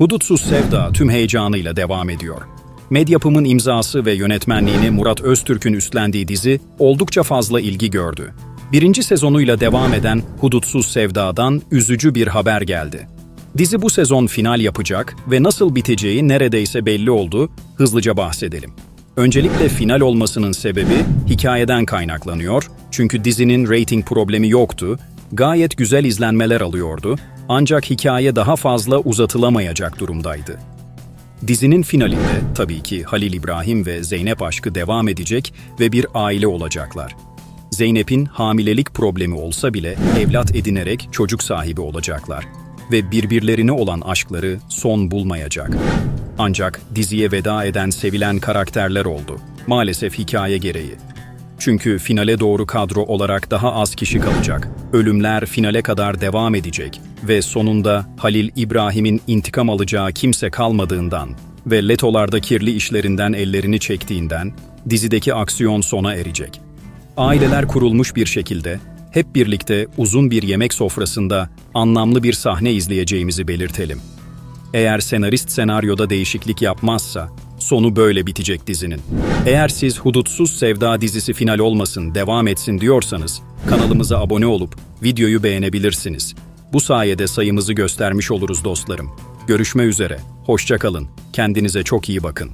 Hudutsuz Sevda tüm heyecanıyla devam ediyor. Medyapım'ın imzası ve yönetmenliğini Murat Öztürk'ün üstlendiği dizi oldukça fazla ilgi gördü. Birinci sezonuyla devam eden Hudutsuz Sevda'dan üzücü bir haber geldi. Dizi bu sezon final yapacak ve nasıl biteceği neredeyse belli oldu, hızlıca bahsedelim. Öncelikle final olmasının sebebi hikayeden kaynaklanıyor çünkü dizinin rating problemi yoktu, gayet güzel izlenmeler alıyordu ancak hikaye daha fazla uzatılamayacak durumdaydı. Dizinin finalinde tabii ki Halil İbrahim ve Zeynep aşkı devam edecek ve bir aile olacaklar. Zeynep'in hamilelik problemi olsa bile evlat edinerek çocuk sahibi olacaklar ve birbirlerine olan aşkları son bulmayacak. Ancak diziye veda eden sevilen karakterler oldu. Maalesef hikaye gereği. Çünkü finale doğru kadro olarak daha az kişi kalacak. Ölümler finale kadar devam edecek ve sonunda Halil İbrahim'in intikam alacağı kimse kalmadığından ve Letolarda kirli işlerinden ellerini çektiğinden dizideki aksiyon sona erecek. Aileler kurulmuş bir şekilde hep birlikte uzun bir yemek sofrasında anlamlı bir sahne izleyeceğimizi belirtelim. Eğer senarist senaryoda değişiklik yapmazsa sonu böyle bitecek dizinin. Eğer siz Hudutsuz Sevda dizisi final olmasın, devam etsin diyorsanız kanalımıza abone olup videoyu beğenebilirsiniz. Bu sayede sayımızı göstermiş oluruz dostlarım. Görüşme üzere, hoşça kalın, kendinize çok iyi bakın.